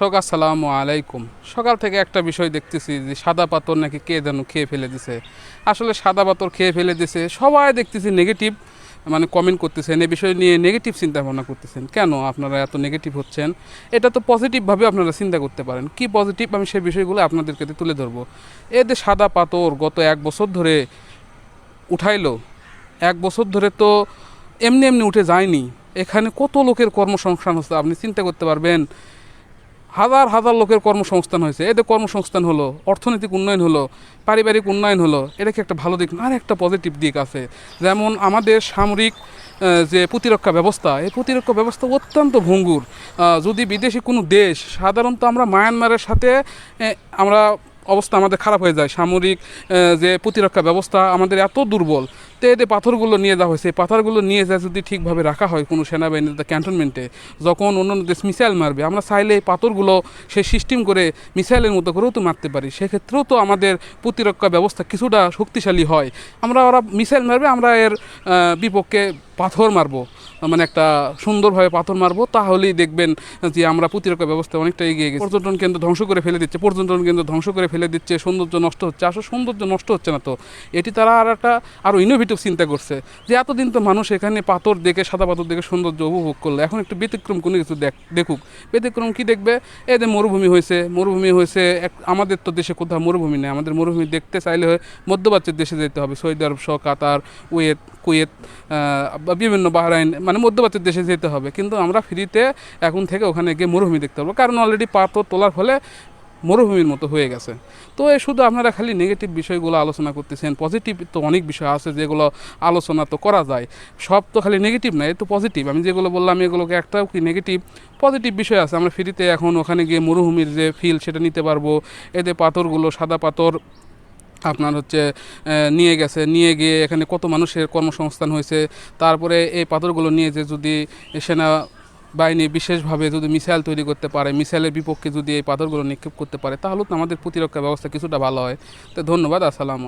শোক, আসসালামু আলাইকুম। সকাল থেকে একটা বিষয় দেখতেছি যে সাদা পাথর নাকি কে যেন খেয়ে ফেলে দিছে। আসলে সাদা পাথর খেয়ে ফেলে দিছে, সবাই দেখতেছি নেগেটিভ মানে কমেন্ট করতেছেন। এ বিষয় নিয়ে নেগেটিভ চিন্তা ভাবনা করতেছেন। কেন আপনারা এত নেগেটিভ হচ্ছেন? এটা তো পজিটিভভাবে আপনারা চিন্তা করতে পারেন। কি পজিটিভ আমি সেই বিষয়গুলো আপনাদেরকে তুলে ধরবো। এদের সাদা পাথর গত এক বছর ধরে উঠাইলো, এক বছর ধরে তো এমনি এমনি উঠে যায়নি। এখানে কত লোকের কর্মসংস্থান হচ্ছে, আপনি চিন্তা করতে পারবেন? হাজার হাজার লোকের কর্মসংস্থান হয়েছে। এদের কর্মসংস্থান হলো, অর্থনৈতিক উন্নয়ন হলো, পারিবারিক উন্নয়ন হলো, এটা কি একটা ভালো দিক? আর একটা পজিটিভ দিক আছে। যেমন আমাদের সামরিক যে প্রতিরক্ষা ব্যবস্থা, এই প্রতিরক্ষা ব্যবস্থা অত্যন্ত ভঙ্গুর। যদি বিদেশি কোনো দেশ, সাধারণত আমরা মায়ানমারের সাথে আমরা অবস্থা আমাদের খারাপ হয়ে যায়। সামরিক যে প্রতিরক্ষা ব্যবস্থা আমাদের এত দুর্বল, তো এদের পাথরগুলো নিয়ে যাওয়া হয়েছে। পাথরগুলো নিয়ে যা যদি ঠিকভাবে রাখা হয় কোনো সেনাবাহিনীর ক্যান্টনমেন্টে, যখন অন্যান্য দেশ মিসাইল মারবে, আমরা চাইলে এই পাথরগুলো সে সিস্টেম করে মিসাইলের মতো করেও তো মারতে পারি। সেক্ষেত্রেও তো আমাদের প্রতিরক্ষা ব্যবস্থা কিছুটা শক্তিশালী হয়। আমরা ওরা মিসাইল মারবে, আমরা এর বিপক্ষে পাথর মারবো। মানে একটা সুন্দরভাবে পাথর মারবো, তাহলেই দেখবেন যে আমরা প্রতিরক্ষা ব্যবস্থা অনেকটা এগিয়ে গেছি। পর্যটন কেন্দ্র ধ্বংস করে ফেলে দিচ্ছে, পর্যটন কেন্দ্র ধ্বংস করে ফেলে দিচ্ছে, সৌন্দর্য নষ্ট হচ্ছে। আসলে সৌন্দর্য নষ্ট হচ্ছে না তো। এটি তারা আর একটা আরও ইনোভেটিভ চিন্তা করছে যে এতদিন তো মানুষ এখানে পাথর দেখে, সাদা পাথর দেখে সৌন্দর্য উপভোগ করল। এখন একটু ব্যতিক্রম কোনো কিছু দেখ, দেখুক। ব্যতিক্রম কি দেখবে? এদের মরুভূমি হয়েছে মরুভূমি হয়েছে এক, আমাদের তো দেশে কোথাও মরুভূমি নেই। আমাদের মরুভূমি দেখতে চাইলে মধ্যপ্রাচ্যের দেশে যেতে হবে। সৌদি আরব সহ কাতার কুয়েত কুয়েত বিভিন্ন বাহরাইন মানে মধ্যপ্রাচ্যের দেশে যেতে হবে। কিন্তু আমরা ফ্রিতে এখন থেকে ওখানে গিয়ে মরুভূমি দেখতে পারব। কারণ অলরেডি পাথর তোলার ফলে মরুভূমির মতো হয়ে গেছে। তো এ শুধু আপনারা খালি নেগেটিভ বিষয়গুলো আলোচনা করতেছেন পজিটিভ তো অনেক বিষয় আছে যেগুলো আলোচনা তো করা যায়। সব তো খালি নেগেটিভ না, এ তো পজিটিভ আমি যেগুলো বললাম, এগুলোকে একটাও কি নেগেটিভ পজিটিভ বিষয় আছে। আমরা ফ্রিতে এখন ওখানে গিয়ে মরুভূমির যে ফিল সেটা নিতে পারব। এতে পাথরগুলো, সাদা পাথর আপনার হচ্ছে নিয়ে গেছে। নিয়ে গিয়ে এখানে কত মানুষের কর্মসংস্থান হয়েছে। তারপরে এই পাথরগুলো নিয়ে যে যদি সেনা বাহিনী বিশেষভাবে যদি মিসাইল তৈরি করতে পারে, মিসাইলের বিপক্ষে যদি এই পাথরগুলো নিক্ষেপ করতে পারে, তাহলে তো আমাদের প্রতিরক্ষা ব্যবস্থা কিছুটা ভালো হয়। তো ধন্যবাদ, আসসালাম